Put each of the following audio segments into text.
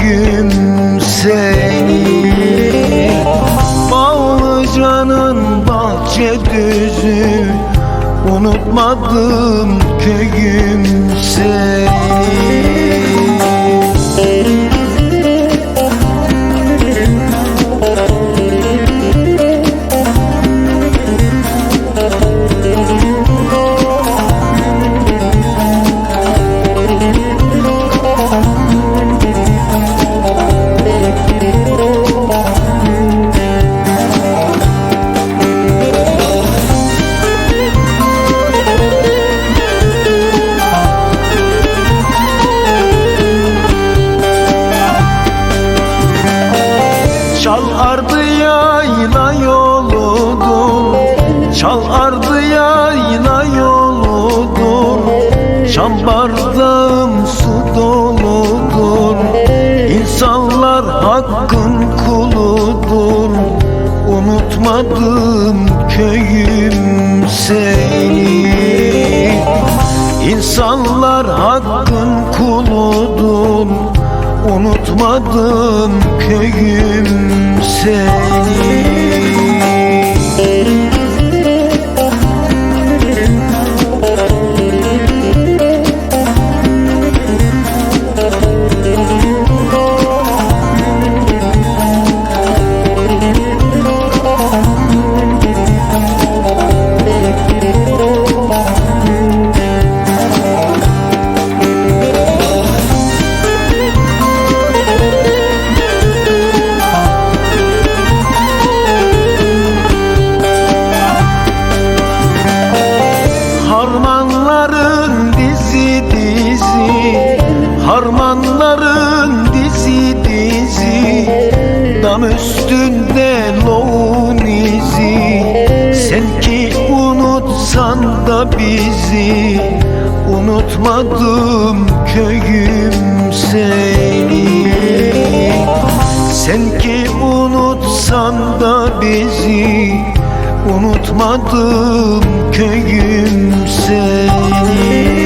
köyüm seni Bağlıcanın bahçe düzü Unutmadım köyüm seni Şam bardağım su doludur. İnsanlar hakkın kuludur. Unutmadım köyüm seni. İnsanlar hakkın kuludur. Unutmadım köyüm seni Dam üstünde loğun izi. Sen ki unutsan da bizi. Unutmadım köyüm seni. Sen ki unutsan da bizi. Unutmadım köyüm seni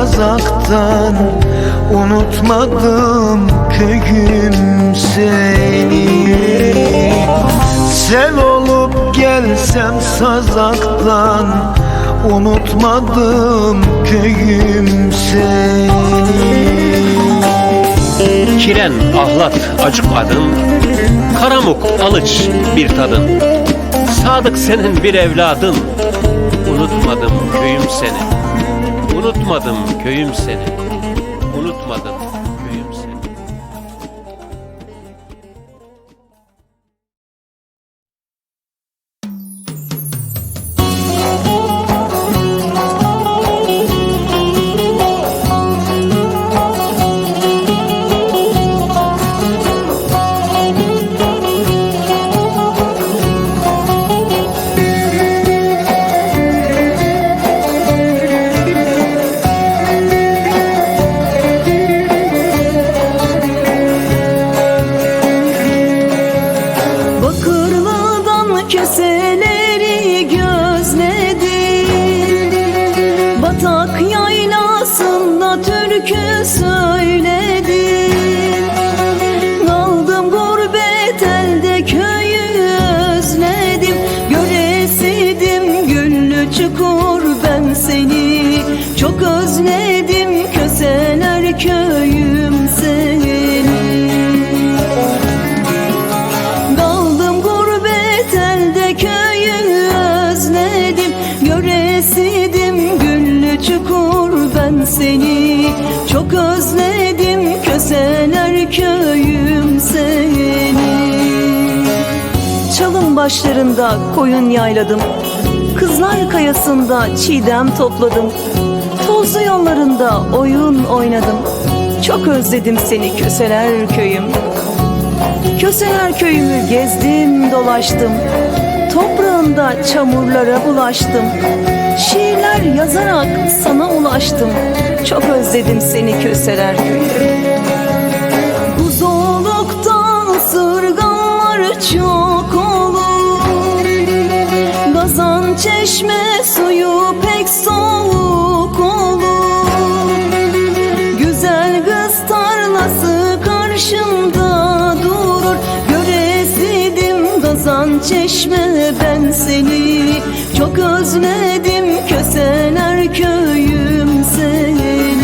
sazaktan Unutmadım köyüm seni. Sel olup gelsem sazaktan Unutmadım köyüm seni. Kiren, ahlat, acık adın Karamuk, alıç bir tadın. Sadık senin bir evladın Unutmadım köyüm seni Unutmadım köyüm seni başlarında koyun yayladım. Kızlar kayasında çiğdem topladım. Tozlu yollarında oyun oynadım. Çok özledim seni Köseler köyüm. Köseler köyümü gezdim dolaştım. Toprağında çamurlara bulaştım. Şiirler yazarak sana ulaştım. Çok özledim seni Köseler köyü. Özledim köseler köyüm seni.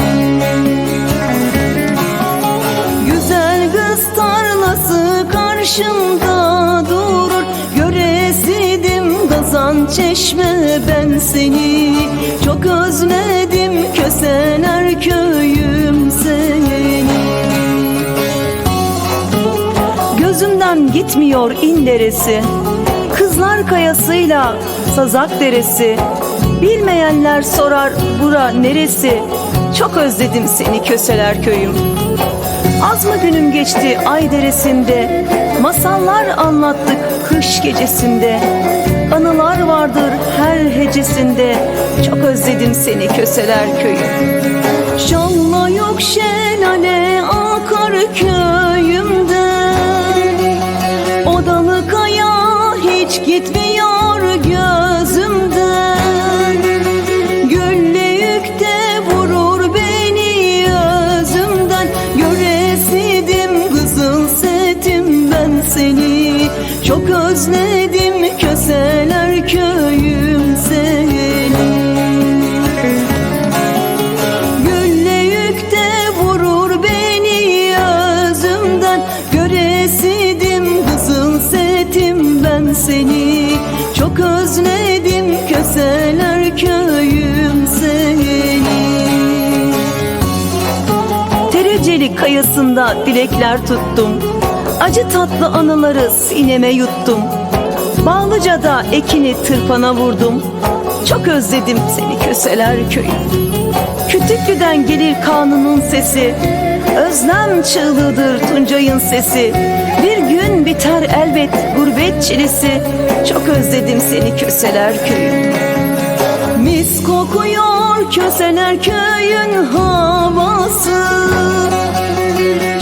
Güzel kız tarlası karşımda durur. Göresidim gazan çeşme ben seni. Çok özledim köseler köyüm seni. Gözümden gitmiyor in deresi Kızlar kayasıyla Sazak deresi. Bilmeyenler sorar bura neresi? Çok özledim seni köseler köyüm. Az mı günüm geçti ay deresinde? Masallar anlattık kış gecesinde. Anılar vardır her hecesinde. Çok özledim seni köseler köyü Şalla yok şelale akar köyümde özledim köseler köyüm seni. Tereceli kayasında dilekler tuttum. Acı tatlı anıları sineme yuttum. Bağlıca'da ekini tırpana vurdum. Çok özledim seni köseler köyü. Kütüklü'den gelir kanunun sesi Özlem çığlığıdır Tuncay'ın sesi. Bir gün biter elbet gurbet çilesi. Çok özledim seni köseler köyü. Mis kokuyor köseler köyün havası.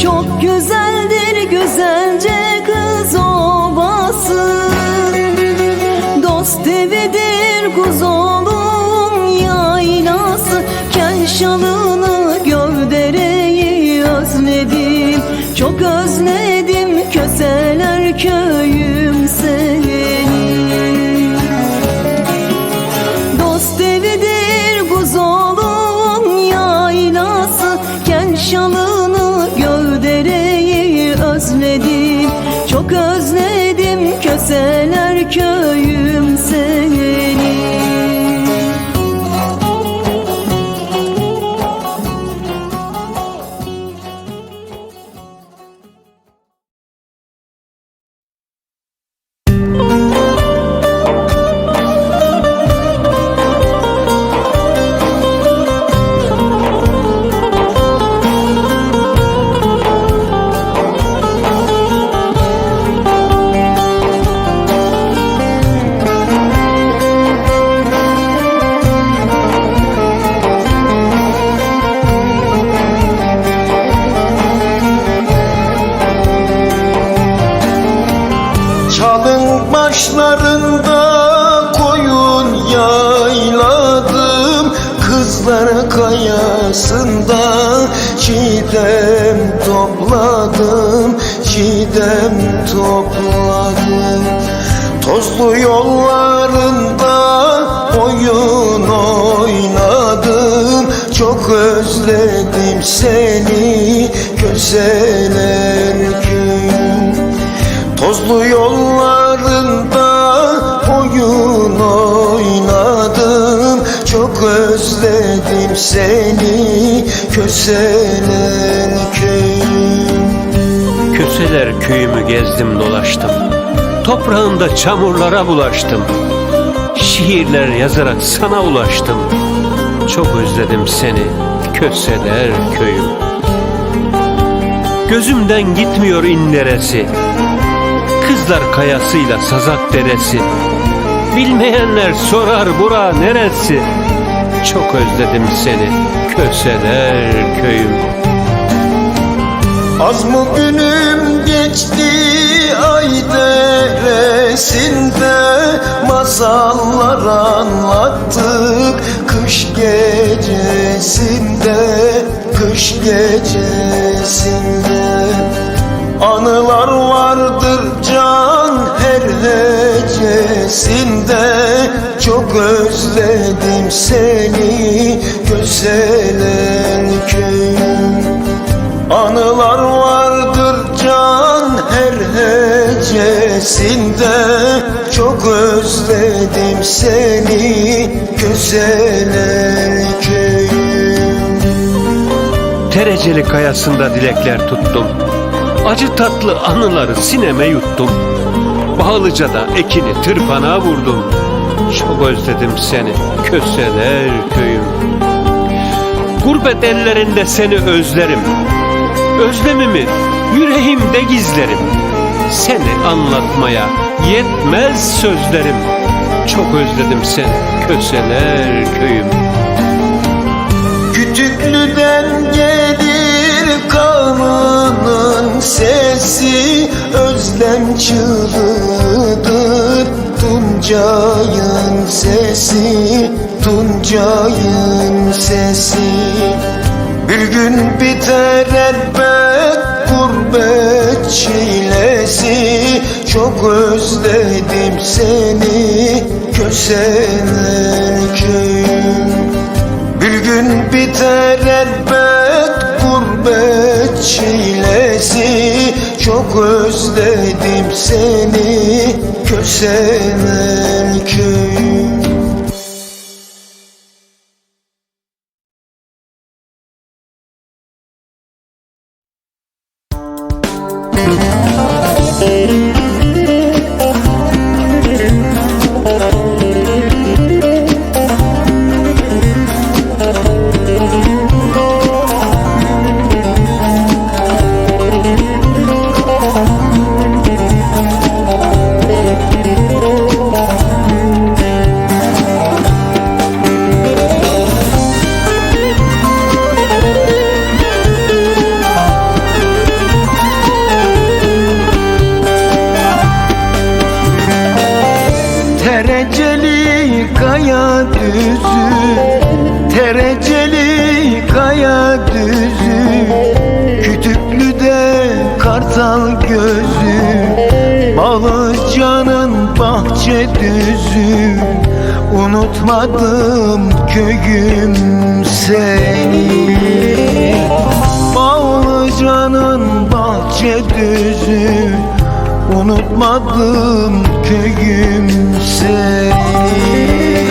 Çok güzeldir güzelce kız ovası. Dost evidir kuzolun yaylası. Kel Çok kayasında çiğdem topladım Çiğdem topladım. Tozlu yollarında oyun oynadım Çok özledim seni köseler köyüm Tozlu yollarında seni köseler köyüm Köseler köyümü gezdim dolaştım. Toprağında çamurlara bulaştım. Şiirler yazarak sana ulaştım. Çok özledim seni Köseler köyüm Gözümden gitmiyor inleresi Kızlar kayasıyla Sazak deresi. Bilmeyenler sorar bura neresi Çok özledim seni Köseler köyüm Az mı günüm geçti ay deresinde? Masallar anlattık kış gecesinde Kış gecesinde. Anılar vardır can her hecesinde Çok özledim seni Köseler köyüm. Anılar vardır can her hecesinde. Çok özledim seni Köseler köyüm. Tereceli kayasında dilekler tuttum. Acı tatlı anıları sineme yuttum Bağlıca'da ekini tırpana vurdum. Çok özledim seni Köseler köyüm. Gurbet ellerinde seni özlerim. Özlemimi yüreğimde gizlerim. Seni anlatmaya yetmez sözlerim. Çok özledim seni Köseler köyüm. Kütüklüden kanının sesi Özlem çığlığıdır Tuncay'ın sesi Tuncay'ın sesi. Bir gün biter elbet gurbet çilesi. Çok özledim seni Köseler köyüm bir gün biter elbet Çok özledim seni. Köseler köyüm düzü Unutmadım köyüm seni. Bağlıcanın bahçe düzü Unutmadım köyüm seni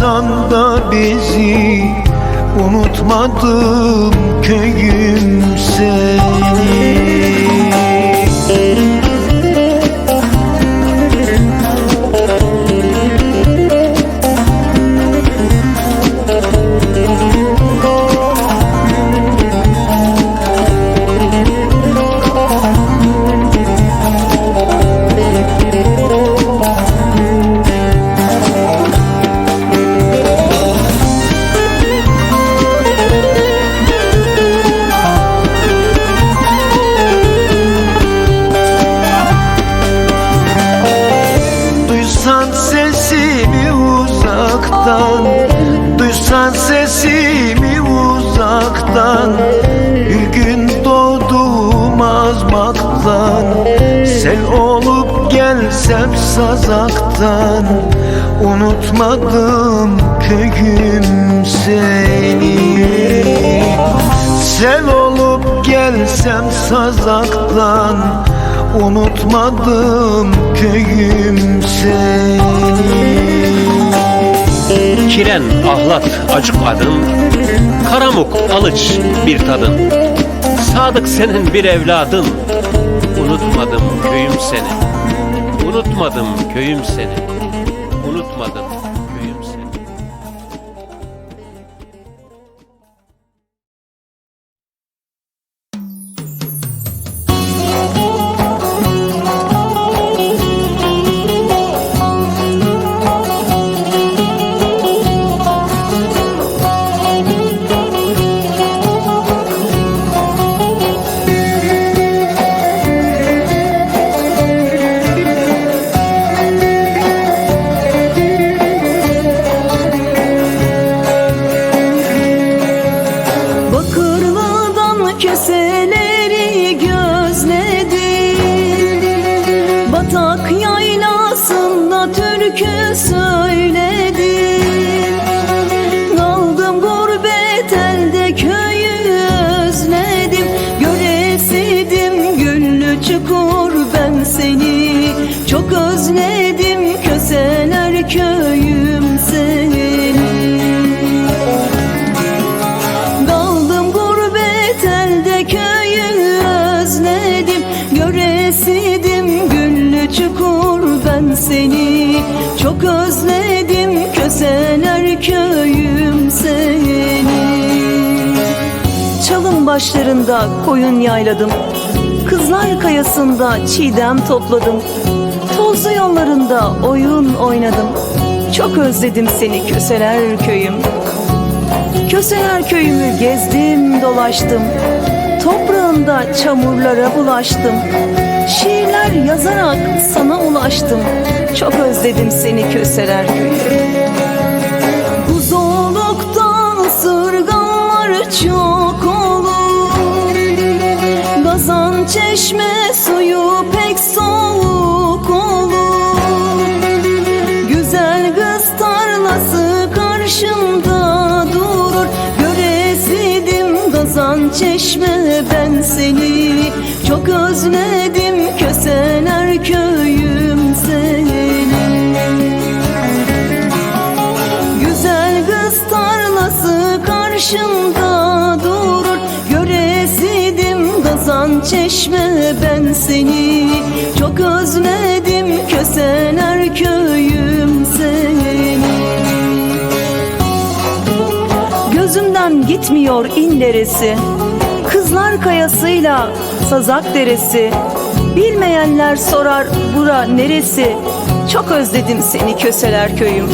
unutsan da bizi Unutmadım köyüm gelsem sazaktan Unutmadım köyüm seni. Sel olup gelsem sazaktan Unutmadım köyüm seni. Kiren, ahlat, acık adın Karamuk, alıç bir tadın. Sadık senin bir evladın Unutmadım köyüm seni Unutmadım köyüm seni başlarında koyun yayladım. Kızlar kayasında çiğdem topladım. Tozlu yollarında oyun oynadım. Çok özledim seni köseler köyüm. Köseler köyümü gezdim dolaştım. Toprağında çamurlara bulaştım Şiirler yazarak sana ulaştım. Çok özledim seni Köseler köyü Buzoluktan ısırganlar çok olur Gazan çeşme suyu pek soğuk olur. Güzel kız tarlası karşımda durur. Göresidim gazan çeşme ben seni Çok özledim çeşme ben seni Çok özledim. Köseler köyüm seni Gözümden gitmiyor in deresi. Kızlar kayasıyla Sazak deresi. Bilmeyenler sorar bura neresi? Çok özledim seni köseler köyüm.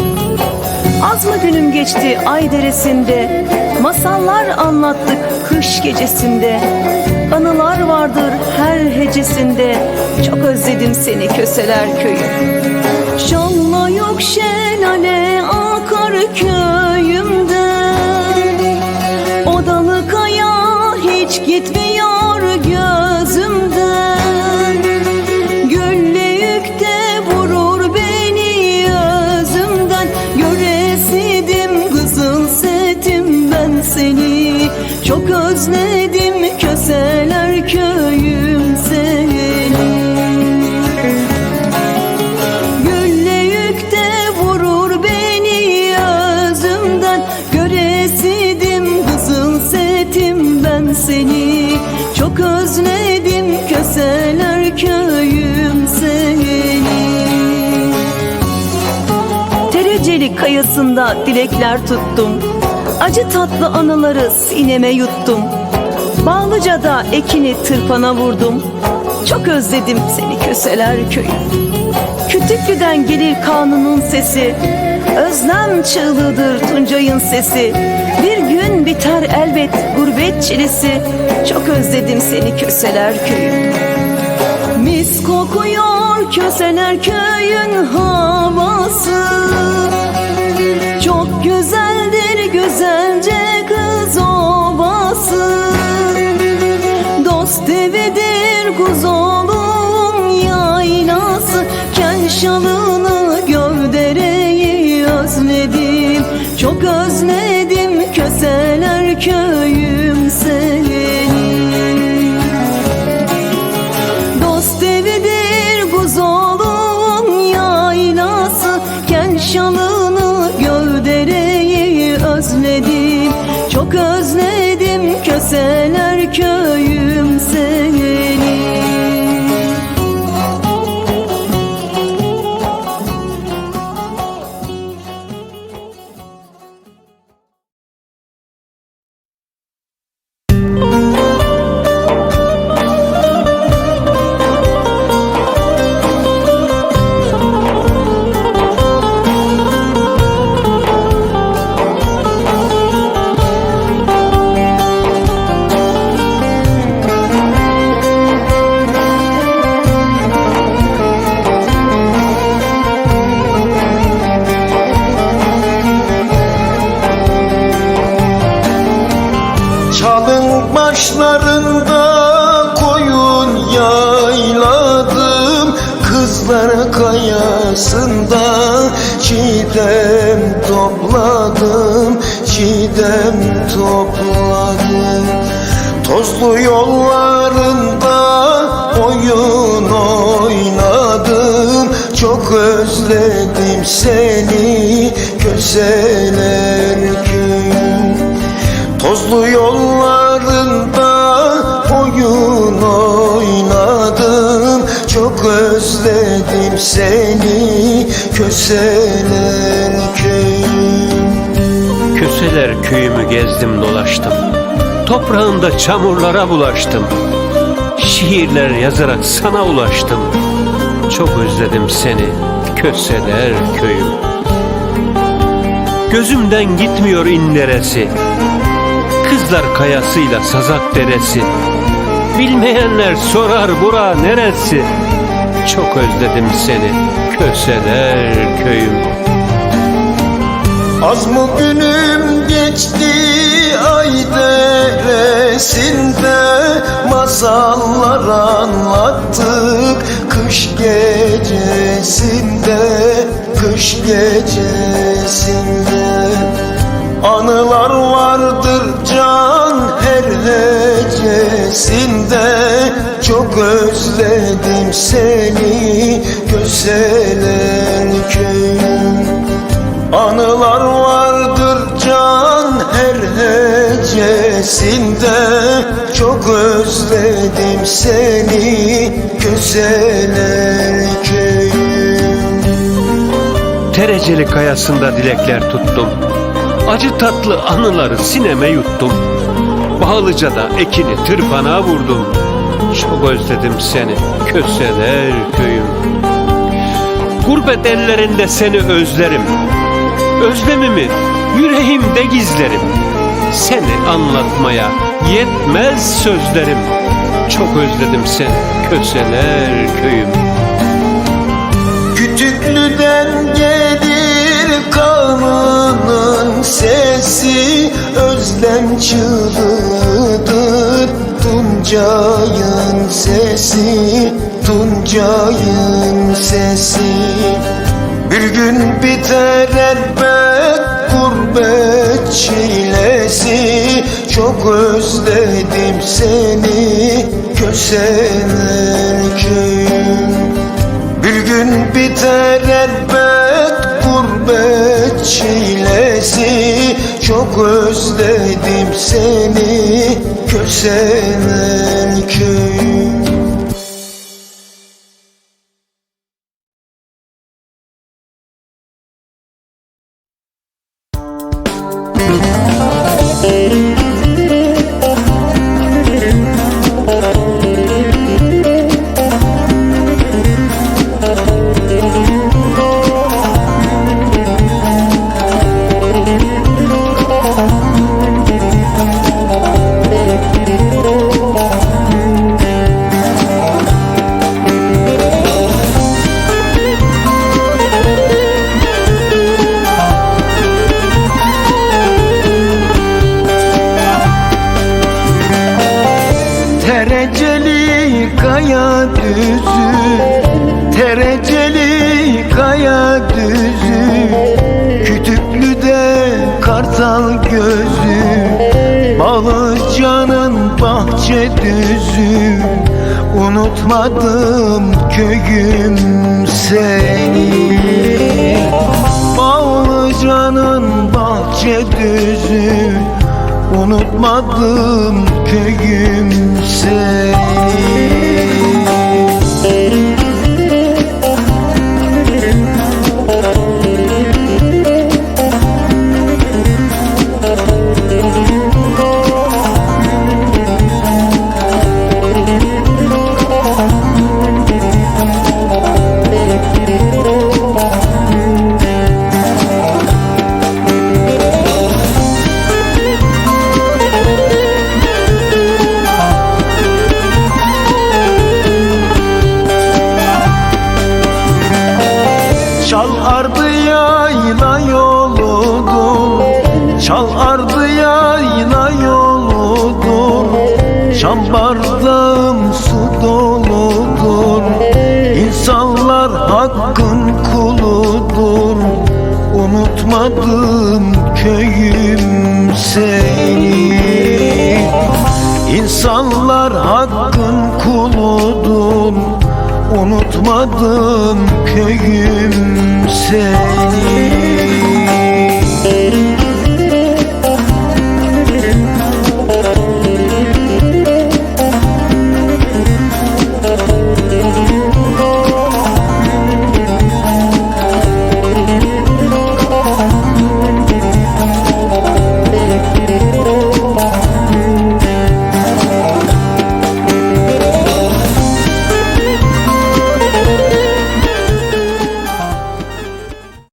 Az mı günüm geçti ay deresinde? Masallar anlattık kış gecesinde Anılar vardır her hecesinde. Çok özledim seni köseler köyü. Şalla yok şelale akar köyümde Kayasında dilekler tuttum. Acı tatlı anıları sineme yuttum. Bağlıca'da ekini tırpana vurdum. Çok özledim seni köseler köyü. Kütüklü'den gelir kanunun sesi. Özlem çığlığıdır Tuncay'ın sesi. Bir gün biter elbet gurbet çilesi. Çok özledim seni köseler köyü. Mis kokuyor köseler köyün havası. Çok güzeldir güzelce kız ovası. Dost evidir kuzolun yaylası. Kel şalını gövdereyi özledim. Çok özledim köseler köyüm Çok özledim seni köseler köyüm Tozlu yollarında oyun oynadım. Çok özledim seni köseler köyüm Köseler köyümü gezdim dolaştım. Toprağında çamurlara bulaştım. Şiirler yazarak sana ulaştım Çok özledim seni Köseler köyüm. Gözümden gitmiyor inleresi Kızlar kayasıyla sazak deresi. Bilmeyenler sorar bura neresi? Çok özledim seni Köseler köyüm. Az mı günüm geçti ay deresinde? Masallar anlattık kış gecesinde Kış gecesinde Anılar vardır can her hecesinde. Çok özledim seni köseler köyüm. Anılar vardır can her hecesinde. Çok özledim seni köyüm Tereceli kayasında dilekler tuttum. Acı tatlı anıları sineme yuttum. Bağlıca'da ekini tırpana vurdum. Çok özledim seni köseler köyüm. Gurbet ellerinde seni özlerim. Özlemimi yüreğimde gizlerim. Seni anlatmaya yetmez sözlerim Çok özledim seni köseler köyüm. Kütüklüden gelir kanının sesi Özlem çığlığıdır Tuncay'ın sesi Tuncay'ın sesi. Bir gün biter elbet gurbet çilesi Çok özledim seni Köseler köyüm. Bir gün biter elbet gurbet çilesi. Çok özledim seni Köseler köyüm Unutmadım köyüm seni. Bağlıcanın bahçe düzü Unutmadım köyüm seni Unutmadım köyüm seni İnsanlar hakkın kuludur Unutmadım köyüm seni